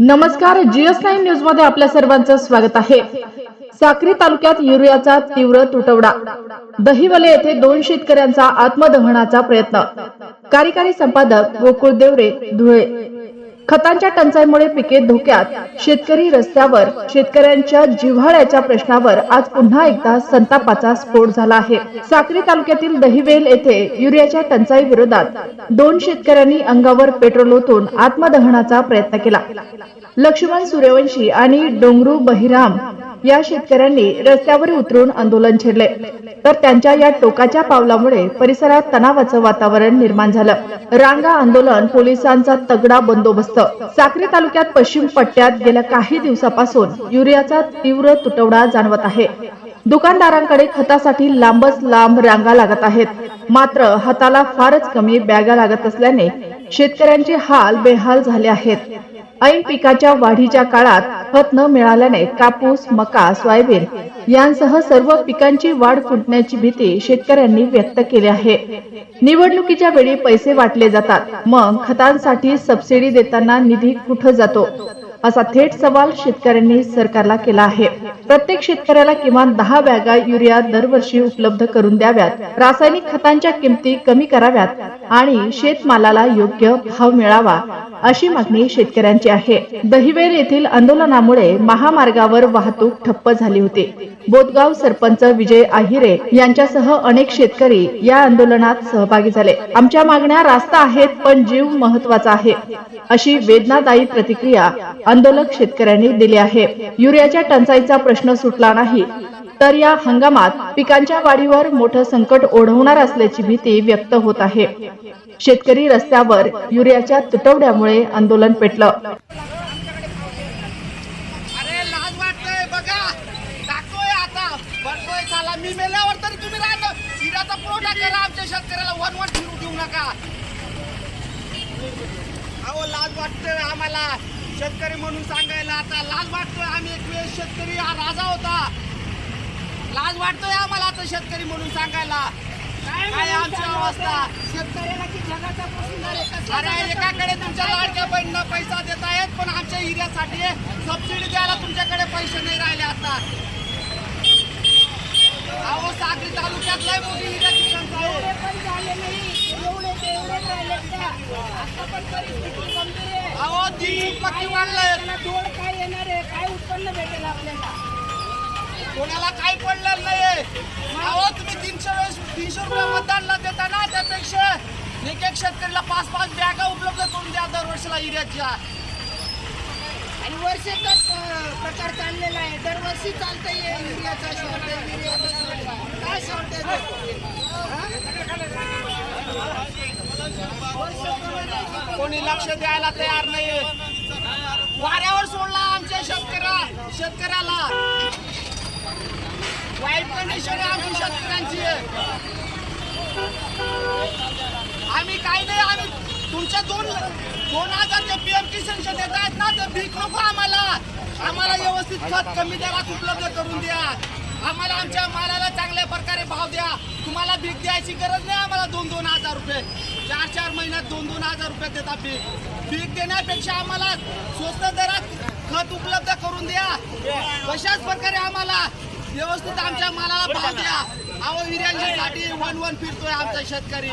नमस्कार GS nine न्यूजमध्ये आपल्या सर्वांचं स्वागत आहे. साक्री तालुक्यात युरियाचा तीव्र तुटवडा. दहिवले येथे दोन शेतकऱ्यांचा आत्मदहनाचा प्रयत्न. कार्यकारी संपादक गोकुळ देवरे धुळे. खतांच्या टंचाईमुळे पिके धोक्यात. शेतकरी रस्त्यावर शेतकऱ्यांच्या जिव्हाळ्याच्या प्रश्नावर आज पुन्हा एकदा संतापाचा स्फोट झाला आहे. साक्री तालुक्यातील दहिवेल येथे युरियाच्या टंचाई विरोधात दोन शेतकऱ्यांनी अंगावर पेट्रोल ओतून आत्मदहनाचा प्रयत्न केला. लक्ष्मण सूर्यवंशी आणि डोंगरू बहिराम या शेतकऱ्यांनी रस्त्यावर उतरून आंदोलन छेडले. तर त्यांच्या या टोकाच्या पावलामुळे परिसरात तणावाचं वातावरण निर्माण झालं. रांगा आंदोलन पोलिसांचा तगडा बंदोबस्त. साक्री तालुक्यात पश्चिम पट्ट्यात गेल्या काही दिवसापासून युरियाचा तीव्र तुटवडा जाणवत आहे. दुकानदारांकडे खतासाठी लांबच लांब रांगा लागत आहेत. मात्र हाताला फारच कमी बॅगा लागत असल्याने शेतकऱ्यांचे हाल बेहाल झाले आहेत. ऐन पिकाच्या वाढीच्या काळात खत न मिळाल्याने कापूस मका सोयाबीन यांसह सर्व पिकांची वाढ फुटण्याची भीती शेतकऱ्यांनी व्यक्त केली आहे. निवडणुकीच्या वेळी पैसे वाटले जातात. मग खतांसाठी सबसिडी देताना निधी कुठं जातो? असा थेट सवाल शेतकऱ्यांनी सरकारला केला आहे. प्रत्येक शेतकऱ्याला किमान दहा बॅगा युरिया दरवर्षी उपलब्ध करून द्याव्यात. रासायनिक खतांच्या किमती कमी कराव्यात आणि शेतमालाला योग्य भाव मिळावा अशी मागणी शेतकऱ्यांची आहे. दहिवेल येथील आंदोलनामुळे महामार्गावर वाहतूक ठप्प झाली होती. बोदगाव सरपंच विजय आहिरे यांच्यासह अनेक शेतकरी या आंदोलनात सहभागी झाले. आमच्या मागण्या रास्त आहेत पण जीव महत्त्वाचा आहे अशी वेदनादायी प्रतिक्रिया आंदोलक शेतकऱ्यांनी दिले आहे. युरियाच्या टंचाईचा प्रश्न सुटला नाही. तर या हंगामात पिकांच्या वाढीवर मोठं संकट ओढवणार असल्याची भीती व्यक्त होत आहे. शेतकरी रस्त्यावर युरियाच्या तुटवड्यामुळे आंदोलन पेटलं. आमच्या शेतकऱ्याला. वन वन फिरू देऊ नका. अहो लाज वाटतोय आम्हाला. शेतकरी म्हणून सांगायला आता लाज वाटतोय आम्ही एक वेळेस शेतकरी हा राजा होता. लाज वाटतोय आम्हाला आता शेतकरी म्हणून सांगायला. काय आमची अवस्था? शेतकऱ्याला की जगाचा प्रश्न आहे कसला अरे एकाकडे तुमच्या लाडक्या बहिणींना पैसा देत आहेत पण आमच्या हिऱ्यासाठी सबसिडी द्यायला तुमच्याकडे पैसे नाही राहिले आता. अहो सागरी तालुक्यात लय मोठी हिऱ्याची टंचाई आहे. एवढे पण झाले नाही एवढे ते एवढे राहिले त्या आता पण परिस्थिती गंभीर अहो तीन पक्की वाढलंय. दोन काय येणार आहे? काय उत्पन्न भेटेल आपल्याला? कोणाला काही पडलेलं नाहीये. अहो तुम्ही तीनशे वेळेस तीनशे रुपये मतदानला देता ना त्यापेक्षा एक एक शेतकऱ्याला पाच पाच बॅगा उपलब्ध करून द्या दरवर्षीला हिऱ्याच्या आणि वर्षाचाच अं, प्रकार चाललेला आहे. दरवर्षी चालतंय हे युरियाचा शॉर्टेज युरियाचा. काय शॉर्टेज कोणी लक्ष द्यायला तयार नाही वाऱ्यावर सोडला आमच्या शेतकऱ्या शेतकऱ्याला. वाईट कंडिशन आहे आमची शेतकऱ्यांची. आम्ही काही नाही आम्ही तुमच्या दोन दोन हजार जे पीएम किसानचे देत आहेत ना ते भीक नको आम्हाला. आम्हाला व्यवस्थित खत कमी दरात उपलब्ध करून द्या. आम्हाला आमच्या मालाला चांगल्या प्रकारे भाव द्या. तुम्हाला भीक द्यायची गरज नाही आम्हाला दोन दोन हजार रुपये. चार चार महिन्यात दोन दोन हजार रुपये देतात पीक. पीक देण्यापेक्षा आम्हाला स्वस्त दरात खत उपलब्ध करून द्या. कशाच प्रकारे आम्हाला व्यवस्थित आमच्या मालाला भाव द्या. अहो हिऱ्यांच्यासाठी वन वन फिरतोय आमचा शेतकरी.